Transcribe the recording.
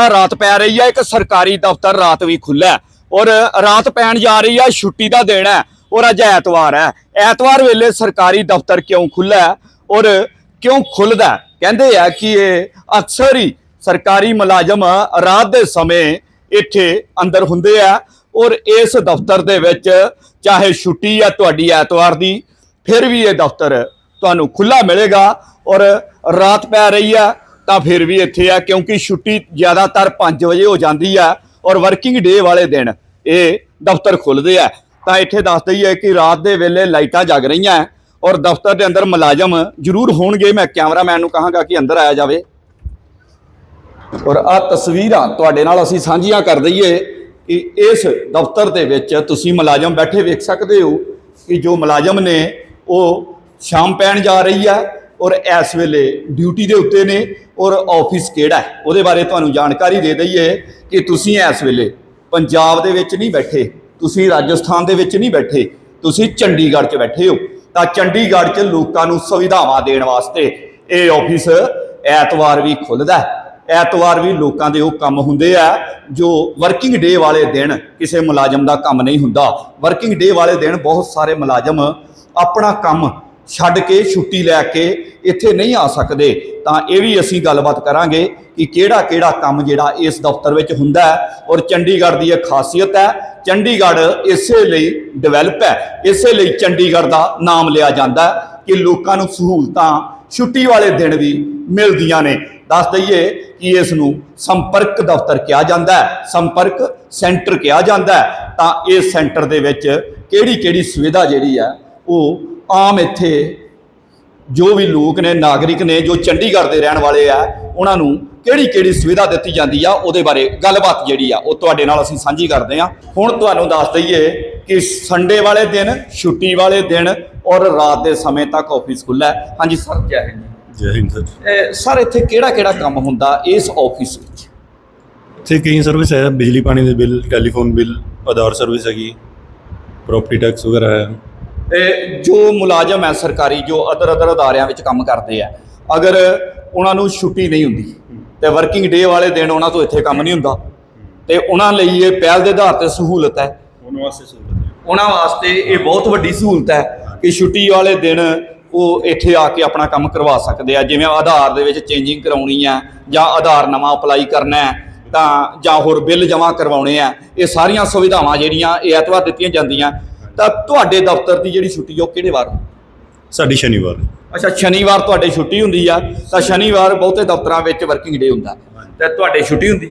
ਤਾਂ ਰਾਤ ਪੈ ਰਹੀ ਹੈ ਇੱਕ ਸਰਕਾਰੀ ਦਫ਼ਤਰ ਰਾਤ ਵੀ ਖੁੱਲ੍ਹਾ ਔਰ ਰਾਤ ਪੈਣ ਜਾ ਰਹੀ ਹੈ ਛੁੱਟੀ ਦਾ ਦਿਨ ਹੈ ਔਰ ਅੱਜ ਐਤਵਾਰ ਹੈ। ਐਤਵਾਰ ਵੇਲੇ ਸਰਕਾਰੀ ਦਫ਼ਤਰ ਕਿਉਂ ਖੁੱਲ੍ਹਾ ਔਰ ਕਿਉਂ ਖੁੱਲਦਾ ਕਹਿੰਦੇ ਆ ਕਿ ਇਹ ਅਕਸਰ ਹੀ ਸਰਕਾਰੀ ਮੁਲਾਜ਼ਮ ਰਾਤ ਦੇ ਸਮੇਂ ਇੱਥੇ ਅੰਦਰ ਹੁੰਦੇ ਆ ਔਰ ਇਸ ਦਫ਼ਤਰ ਦੇ ਵਿੱਚ ਚਾਹੇ ਛੁੱਟੀ ਹੈ ਤੁਹਾਡੀ ਐਤਵਾਰ ਦੀ, ਫਿਰ ਵੀ ਇਹ ਦਫ਼ਤਰ ਤੁਹਾਨੂੰ ਖੁੱਲਾ ਮਿਲੇਗਾ ਔਰ ਰਾਤ ਪੈ ਰਹੀ ਹੈ ਤਾਂ ਫਿਰ ਵੀ ਇੱਥੇ ਆ, ਕਿਉਂਕਿ ਛੁੱਟੀ ਜ਼ਿਆਦਾਤਰ 5 ਵਜੇ ਹੋ ਜਾਂਦੀ ਆ ਔਰ ਵਰਕਿੰਗ ਡੇ ਵਾਲੇ ਦਿਨ ਇਹ ਦਫ਼ਤਰ ਖੁੱਲਦੇ ਆ। ਤਾਂ ਇੱਥੇ ਦੱਸ ਦਈਏ ਕਿ ਰਾਤ ਦੇ ਵੇਲੇ ਲਾਈਟਾਂ ਜਗ ਰਹੀਆਂ ਔਰ ਦਫ਼ਤਰ ਦੇ ਅੰਦਰ ਮੁਲਾਜ਼ਮ ਜ਼ਰੂਰ ਹੋਣਗੇ। ਮੈਂ ਕੈਮਰਾਮੈਨ ਨੂੰ ਕਹਾਂਗਾ ਕਿ ਅੰਦਰ ਆਇਆ ਜਾਵੇ। ਔਰ ਆ ਤਸਵੀਰਾਂ ਤੁਹਾਡੇ ਨਾਲ ਅਸੀਂ ਸਾਂਝੀਆਂ ਕਰ ਦਈਏ ਕਿ ਇਸ ਦਫ਼ਤਰ ਦੇ ਵਿੱਚ ਤੁਸੀਂ ਮੁਲਾਜ਼ਮ ਬੈਠੇ ਵੇਖ ਸਕਦੇ ਹੋ ਕਿ ਜੋ ਮੁਲਾਜ਼ਮ ਨੇ ਉਹ ਸ਼ਾਮ ਪੈਣ ਜਾ ਰਹੀ ਹੈ ਔਰ ਇਸ ਵੇਲੇ ਡਿਊਟੀ ਦੇ ਉੱਤੇ ਨੇ ਔਰ ਆਫਿਸ ਕਿਹੜਾ ਹੈ? ਉਹਦੇ ਬਾਰੇ ਤੁਹਾਨੂੰ ਜਾਣਕਾਰੀ ਦੇ ਦਈਏ ਕਿ ਤੁਸੀਂ ਇਸ ਵੇਲੇ ਪੰਜਾਬ ਦੇ ਵਿੱਚ ਨਹੀਂ ਬੈਠੇ, ਤੁਸੀਂ ਰਾਜਸਥਾਨ ਦੇ ਵਿੱਚ ਨਹੀਂ ਬੈਠੇ, ਤੁਸੀਂ ਚੰਡੀਗੜ੍ਹ 'ਚ ਬੈਠੇ ਹੋ। ਤਾਂ ਚੰਡੀਗੜ੍ਹ 'ਚ ਲੋਕਾਂ ਨੂੰ ਸੁਵਿਧਾਵਾਂ ਦੇਣ ਵਾਸਤੇ ਇਹ ਆਫਿਸ ਐਤਵਾਰ ਵੀ ਖੁੱਲਦਾ ਹੈ। ਐਤਵਾਰ ਵੀ ਲੋਕਾਂ ਦੇ ਉਹ ਕੰਮ ਹੁੰਦੇ ਆ ਜੋ ਵਰਕਿੰਗ ਡੇ ਵਾਲੇ ਦਿਨ ਕਿਸੇ ਮੁਲਾਜ਼ਮ ਦਾ ਕੰਮ ਨਹੀਂ ਹੁੰਦਾ। ਵਰਕਿੰਗ ਡੇ ਵਾਲੇ ਦਿਨ ਬਹੁਤ ਸਾਰੇ ਮੁਲਾਜ਼ਮ ਆਪਣਾ ਕੰਮ ਛੱਡ ਕੇ ਛੁੱਟੀ ਲੈ ਕੇ ਇੱਥੇ ਨਹੀਂ ਆ ਸਕਦੇ। ਤਾਂ ਇਹ ਵੀ ਅਸੀਂ ਗੱਲਬਾਤ ਕਰਾਂਗੇ ਕਿ ਕਿਹੜਾ ਕਿਹੜਾ ਕੰਮ ਜਿਹੜਾ ਇਸ ਦਫ਼ਤਰ ਵਿੱਚ ਹੁੰਦਾ ਹੈ ਔਰ ਚੰਡੀਗੜ੍ਹ ਦੀ ਇਹ ਖਾਸੀਅਤ ਹੈ। ਚੰਡੀਗੜ੍ਹ ਇਸੇ ਲਈ ਡਿਵੈਲਪ ਹੈ, ਇਸੇ ਲਈ ਚੰਡੀਗੜ੍ਹ ਦਾ ਨਾਮ ਲਿਆ ਜਾਂਦਾ ਕਿ ਲੋਕਾਂ ਨੂੰ ਸਹੂਲਤਾਂ ਛੁੱਟੀ ਵਾਲੇ ਦਿਨ ਵੀ ਮਿਲਦੀਆਂ ਨੇ। ਦੱਸ ਦਈਏ ਕਿ ਇਸ ਨੂੰ ਸੰਪਰਕ ਦਫ਼ਤਰ ਕਿਹਾ ਜਾਂਦਾ ਹੈ, ਸੰਪਰਕ ਸੈਂਟਰ ਕਿਹਾ ਜਾਂਦਾ ਹੈ। ਤਾਂ ਇਸ ਸੈਂਟਰ ਦੇ ਵਿੱਚ ਕਿਹੜੀ ਕਿਹੜੀ ਸੁਵਿਧਾ ਜਿਹੜੀ ਹੈ, ਉਹ ਆਮ ਇੱਥੇ ਜੋ ਵੀ ਲੋਕ ਨੇ ਨਾਗਰਿਕ ਨੇ ਜੋ ਚੰਡੀਗੜ੍ਹ ਦੇ ਰਹਿਣ ਵਾਲੇ ਆ ਉਹਨਾਂ ਨੂੰ ਕਿਹੜੀ ਕਿਹੜੀ ਸੁਵਿਧਾ ਦਿੱਤੀ ਜਾਂਦੀ ਆ ਉਹਦੇ ਬਾਰੇ ਗੱਲਬਾਤ ਜਿਹੜੀ ਆ ਉਹ ਤੁਹਾਡੇ ਨਾਲ ਅਸੀਂ ਸਾਂਝੀ ਕਰਦੇ ਆ ਹੁਣ ਤੁਹਾਨੂੰ ਦੱਸ ਦਈਏ ਕਿ ਸੰਡੇ ਵਾਲੇ ਦਿਨ ਛੁੱਟੀ ਵਾਲੇ ਦਿਨ ਔਰ ਰਾਤ ਦੇ ਸਮੇਂ ਤੱਕ ਆਫਿਸ ਖੁੱਲ੍ਹਾ ਹੈ। ਹਾਂਜੀ ਸਰ ਜੈ ਹਿੰਦ। ਜੈ ਹਿੰਦ ਸਰ। ਸਰ ਇੱਥੇ ਕਿਹੜਾ ਕਿਹੜਾ ਕੰਮ ਹੁੰਦਾ ਇਸ ਆਫਿਸ ਵਿੱਚ? ਇੱਥੇ ਕਈ ਸਰਵਿਸ ਹੈ ਬਿਜਲੀ ਪਾਣੀ ਦੇ bill telephone bill Aadhaar service ਹੈਗੀ ਪ੍ਰਾਪਰਟੀ ਟੈਕਸ ਵਗੈਰਾ ਹੈ। ਜੋ ਮੁਲਾਜ਼ਮ ਹੈ ਸਰਕਾਰੀ ਜੋ ਅਦਰ ਅਦਰ ਅਦਾਰਿਆਂ ਵਿੱਚ ਕੰਮ ਕਰਦੇ ਆ ਅਗਰ ਉਹਨਾਂ ਨੂੰ ਛੁੱਟੀ ਨਹੀਂ ਹੁੰਦੀ ਤੇ ਵਰਕਿੰਗ ਡੇ ਵਾਲੇ ਦਿਨ ਉਹਨਾਂ ਤੋਂ ਇੱਥੇ ਕੰਮ ਨਹੀਂ ਹੁੰਦਾ ਤੇ ਉਹਨਾਂ ਲਈ ਇਹ ਪਹਿਲ ਦੇ ਆਧਾਰ ਤੇ ਸਹੂਲਤ ਹੈ। ਉਹਨਾਂ ਵਾਸਤੇ ਸਹੂਲਤ ਹੈ। ਉਹਨਾਂ ਵਾਸਤੇ ਇਹ ਬਹੁਤ ਵੱਡੀ ਸਹੂਲਤ ਹੈ ਕਿ ਛੁੱਟੀ ਵਾਲੇ ਦਿਨ ਉਹ ਇੱਥੇ ਆ ਕੇ ਆਪਣਾ ਕੰਮ ਕਰਵਾ ਸਕਦੇ ਆ ਜਿਵੇਂ ਆਧਾਰ ਦੇ ਵਿੱਚ ਚੇਂਜਿੰਗ ਕਰਾਉਣੀ ਹੈ ਜਾਂ ਆਧਾਰ ਨਵਾਂ ਅਪਲਾਈ ਕਰਨਾ ਹੈ ਤਾਂ ਜਾਂ ਹੋਰ ਬਿੱਲ ਜਮ੍ਹਾਂ ਕਰਵਾਉਣੇ ਆ ਇਹ ਸਾਰੀਆਂ ਸੁਵਿਧਾਵਾਂ ਜਿਹੜੀਆਂ ਇਹ ਐਤਵਾਰ ਦਿੱਤੀਆਂ ਜਾਂਦੀਆਂ ਤਾਂ ਤੁਹਾਡੇ ਦਫ਼ਤਰ ਦੀ ਜਿਹੜੀ ਛੁੱਟੀ ਉਹ ਕਿਹੜੇ ਵਾਰ ਸਾਡੀ ਸ਼ਨੀਵਾਰ। ਅੱਛਾ ਸ਼ਨੀਵਾਰ ਤੁਹਾਡੇ ਛੁੱਟੀ ਹੁੰਦੀ ਆ ਤਾਂ ਸ਼ਨੀਵਾਰ ਬਹੁਤੇ ਦਫ਼ਤਰਾਂ ਵਿੱਚ ਵਰਕਿੰਗ ਡੇ ਹੁੰਦਾ। ਤੇ ਤੁਹਾਡੇ ਛੁੱਟੀ ਹੁੰਦੀ?